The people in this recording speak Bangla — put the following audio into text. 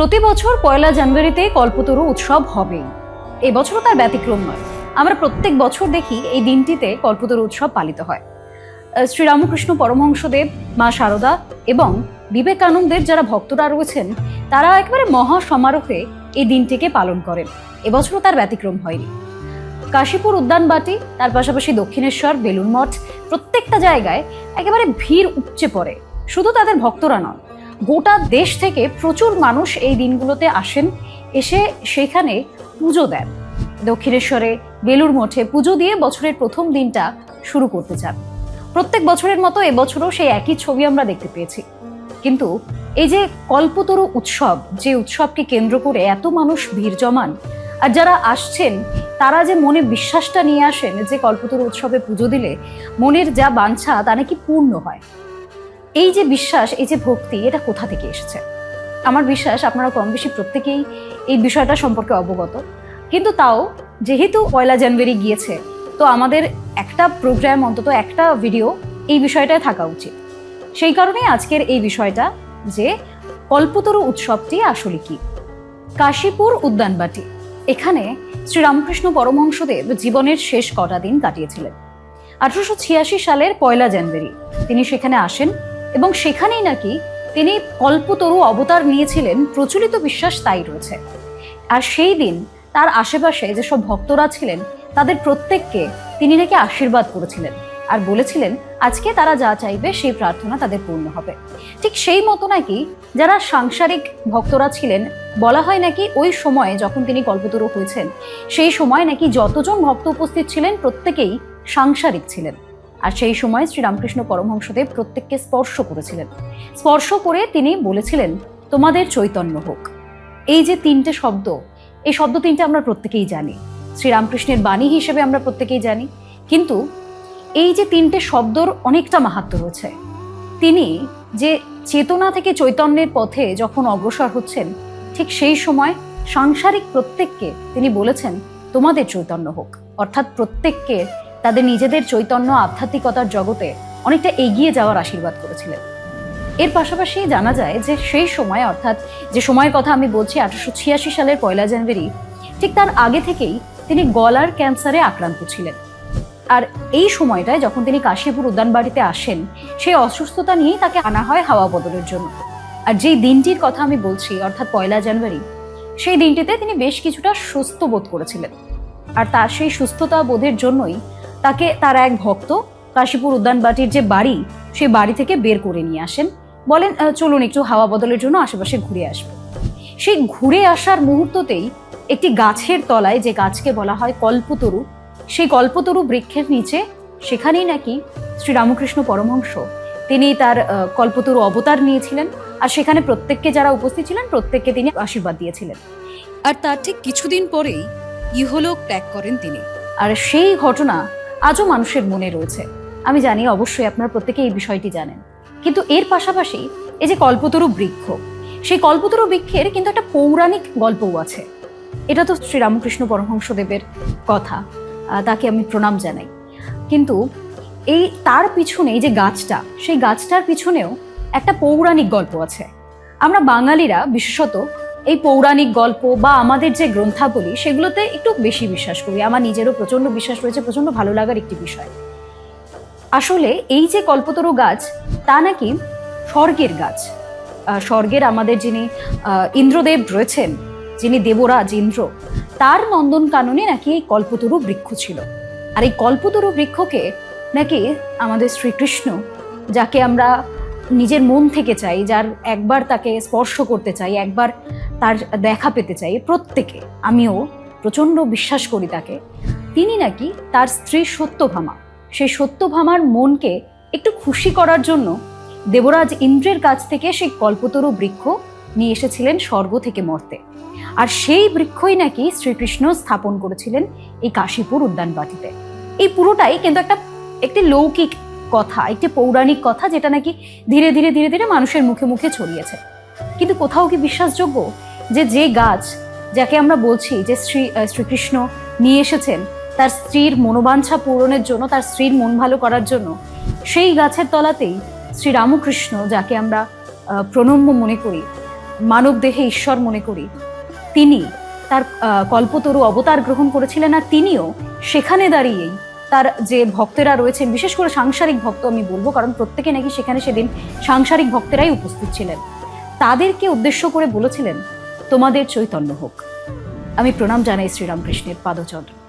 প্রতি বছর পয়লা জানুয়ারিতে কল্পতরু উৎসব হবেই। এবছরও তার ব্যতিক্রম নয়। আমরা প্রত্যেক বছর দেখি এই দিনটিতে কল্পতরু উৎসব পালিত হয়। শ্রীরামকৃষ্ণ পরমহংসদেব, মা শারদা এবং বিবেকানন্দের যারা ভক্তরা রয়েছেন, তারা একেবারে মহা সমারোহে এই দিনটিকে পালন করেন। এবছরও তার ব্যতিক্রম হয়নি। কাশীপুর উদ্যানবাটি তার পাশাপাশি দক্ষিণেশ্বর বেলুন মঠ প্রত্যেকটা জায়গায় একেবারে ভিড় উপচে পড়ে। শুধু তাদের ভক্তরা নন গোটা দেশ থেকে প্রচুর মানুষ এই দিনগুলোতে আসেন, এসে সেখানে পুজো দেন। দক্ষিণেশ্বরে বেলুর মঠে পুজো দিয়ে বছরের প্রথম দিনটা শুরু করতে চান। প্রত্যেক বছরের মতো এবছরও সেই একই ছবি আমরা দেখতে পেয়েছি। কিন্তু এই যে কল্পতরু উৎসব, যে উৎসবকে কেন্দ্র করে এত মানুষ ভিড় জমান, আর যারা আসছেন, তারা যে মনে বিশ্বাসটা নিয়ে আসেন যে কল্পতরু উৎসবে পুজো দিলে মনের যা বাঞ্ছা তা নাকি পূর্ণ হয়। এই যে বিশ্বাস, এই যে ভক্তি, এটা কোথা থেকে এসেছে? আমার বিশ্বাস, আপনারা কম বেশি প্রত্যেকেই এই বিষয়টা সম্পর্কে অবগত। কিন্তু তাও, যেহেতু পয়লা জানুয়ারি গিয়েছে, তো আমাদের একটা প্রোগ্রাম অন্তত একটা ভিডিও এই বিষয়টায় থাকা উচিত। সেই কারণেই আজকের এই বিষয়টা যে কল্পতরু উৎসবটি আসলে কি? কাশীপুর উদ্যানবাটি, এখানে শ্রীরামকৃষ্ণ পরমহংসদেব জীবনের শেষ কটা দিন কাটিয়েছিলেন। আঠারোশো ছিয়াশি সালের পয়লা জানুয়ারি, তিনি সেখানে আসেন। এবং সেখানেই নাকি তিনি কল্পতরু অবতার নিয়েছিলেন, প্রচলিত বিশ্বাস তাই রয়েছে। আর সেই দিন তার আশেপাশে যেসব ভক্তরা ছিলেন, তাদের প্রত্যেককে তিনি নাকি আশীর্বাদ করেছিলেন আর বলেছিলেন, আজকে তারা যা চাইবে, সেই প্রার্থনা তাদের পূর্ণ হবে। ঠিক সেই মতো নাকি যারা সাংসারিক ভক্তরা ছিলেন, বলা হয় নাকি ওই সময়ে যখন তিনি কল্পতরু হয়েছেন, সেই সময় নাকি যতজন ভক্ত উপস্থিত ছিলেন, প্রত্যেকেই সাংসারিক ছিলেন। আর সেই সময় শ্রীরামকৃষ্ণ পরমহংসদেব প্রত্যেককে স্পর্শ করেছিলেন। স্পর্শ করে তিনি বলেছিলেন, তোমাদের চৈতন্য হোক। এই যে তিনটে শব্দ, এই শব্দ তিনটে আমরা প্রত্যেকেই জানি। শ্রীরামকৃষ্ণের বাণী হিসেবে আমরা প্রত্যেকেই জানি। কিন্তু এই যে তিনটে শব্দর অনেকটা মাহাত্ম রয়েছে। তিনি যে চেতনা থেকে চৈতন্যের পথে যখন অগ্রসর হচ্ছেন, ঠিক সেই সময় সাংসারিক প্রত্যেককে তিনি বলেছেন, তোমাদের চৈতন্য হোক। অর্থাৎ প্রত্যেককে তাদের নিজেদের চৈতন্য আধ্যাত্মিকতার জগতে অনেকটা এগিয়ে যাওয়ার আশীর্বাদ করেছিলেন। এর পাশাপাশি জানা যায় যে সেই সময়, অর্থাৎ যে সময়ের কথা আমি বলছি, আঠারোশো ছিয়াশি সালের পয়লা জানুয়ারি, ঠিক তার আগে থেকেই তিনি গলার ক্যান্সারে আক্রান্ত ছিলেন। আর এই সময়টায় যখন তিনি কাশীপুর উদ্যানবাড়িতে আসেন, সেই অসুস্থতা নিয়েই তাকে আনা হয় হাওয়া বদলের জন্য। আর যেই দিনটির কথা আমি বলছি, অর্থাৎ পয়লা জানুয়ারি, সেই দিনটিতে তিনি বেশ কিছুটা সুস্থ বোধ করেছিলেন। আর তার সেই সুস্থতা বোধের জন্যই তাকে তার এক ভক্ত কাশীপুর উদ্যানবাটির যে বাড়ি সেই বাড়ি থেকে বের করে নিয়ে আসেন। বলেন চলুন একটু হাওয়া বদলের জন্য আশেপাশে ঘুরে আসব। সেই ঘুরে আসার মুহূর্ততেই একটি গাছের তলায় যে গাছকে বলা হয় কল্পতরু সেই কল্পতরু বৃক্ষের নিচে সেখানেই নাকি শ্রী রামকৃষ্ণ পরমহংস তিনি তার কল্পতরু অবতার নিয়েছিলেন। আর সেখানে প্রত্যেককে যারা উপস্থিত ছিলেন প্রত্যেককে তিনি আশীর্বাদ দিয়েছিলেন। আর তার ঠিক কিছুদিন পরেই ইহলোক ত্যাগ করেন তিনি। আর সেই ঘটনা আজও মানুষের মনে রয়েছে। আমি জানি অবশ্যই আপনারা প্রত্যেকে এই বিষয়টি জানেন। কিন্তু এর পাশাপাশি এই যে কল্পতরু বৃক্ষ, সেই কল্পতরু বৃক্ষের কিন্তু একটা পৌরাণিক গল্পও আছে। এটা তো শ্রীরামকৃষ্ণ পরমহংসদেবের কথা তাকে আমি প্রণাম জানাই। কিন্তু এই তার পিছনে এই যে গাছটা, সেই গাছটার পিছনেও একটা পৌরাণিক গল্প আছে। আমরা বাঙালিরা বিশেষত এই পৌরাণিক গল্প বা আমাদের যে গ্রন্থাবলী, সেগুলোতে একটু বেশি বিশ্বাস করি। আমার নিজেরও প্রচণ্ড বিশ্বাস রয়েছে প্রচণ্ড ভালো লাগার একটি বিষয়। আসলে এই যে কল্পতরু গাছ, তা নাকি স্বর্গের গাছ। স্বর্গের আমাদের যিনি ইন্দ্রদেব রয়েছেন, যিনি দেবরাজ ইন্দ্র, তার নন্দন কাননে নাকি এই কল্পতরু বৃক্ষ ছিল। আর এই কল্পতরু বৃক্ষকে নাকি আমাদের শ্রীকৃষ্ণ, যাকে আমরা নিজের মন থেকে চাই, যার একবার তাকে স্পর্শ করতে চাই, একবার তার দেখা পেতে চাই প্রত্যেকে আমিও প্রচণ্ড বিশ্বাস করি তাকে। তিনি নাকি তার স্ত্রী সত্যভামা। সেই সত্যভামার মনকে একটু খুশি করার জন্য দেবরাজ ইন্দ্রের কাছ থেকে সেই কল্পতরু বৃক্ষ নিয়ে এসেছিলেন স্বর্গ থেকে মর্তে। আর সেই বৃক্ষই নাকি শ্রীকৃষ্ণ স্থাপন করেছিলেন এই কাশীপুর উদ্যানবাটিতে। এই পুরোটাই কিন্তু একটা, একটি লৌকিক কথা, একটি পৌরাণিক কথা যেটা নাকি ধীরে ধীরে ধীরে ধীরে মানুষের মুখে মুখে ছড়িয়েছে। কিন্তু কোথাও কি বিশ্বাসযোগ্য যে যে গাছ যাকে আমরা বলছি যে শ্রী শ্রীকৃষ্ণ নিয়ে এসেছেন, তার স্ত্রীর মনোবাঞ্ছা পূরণের জন্য, তার স্ত্রীর মন ভালো করার জন্য, সেই গাছের তলাতেই শ্রী রামকৃষ্ণ যাকে আমরা প্রণম্য মনে করি, মানব দেহে ঈশ্বর মনে করি, তিনি তার কল্পতরু অবতার গ্রহণ করেছিলেন আর তিনিও সেখানে দাঁড়িয়েই তার যে ভক্তেরা রয়েছেন, বিশেষ করে সাংসারিক ভক্ত আমি বলব, কারণ প্রত্যেকে নাকি সেখানে সেদিন সাংসারিক ভক্তেরাই উপস্থিত ছিলেন। তাদেরকে উদ্দেশ্য করে বলেছিলেন, তোমাদের চৈতন্য হোক। আমি প্রণাম জানাই শ্রীরামকৃষ্ণের পাদচন্দ্র।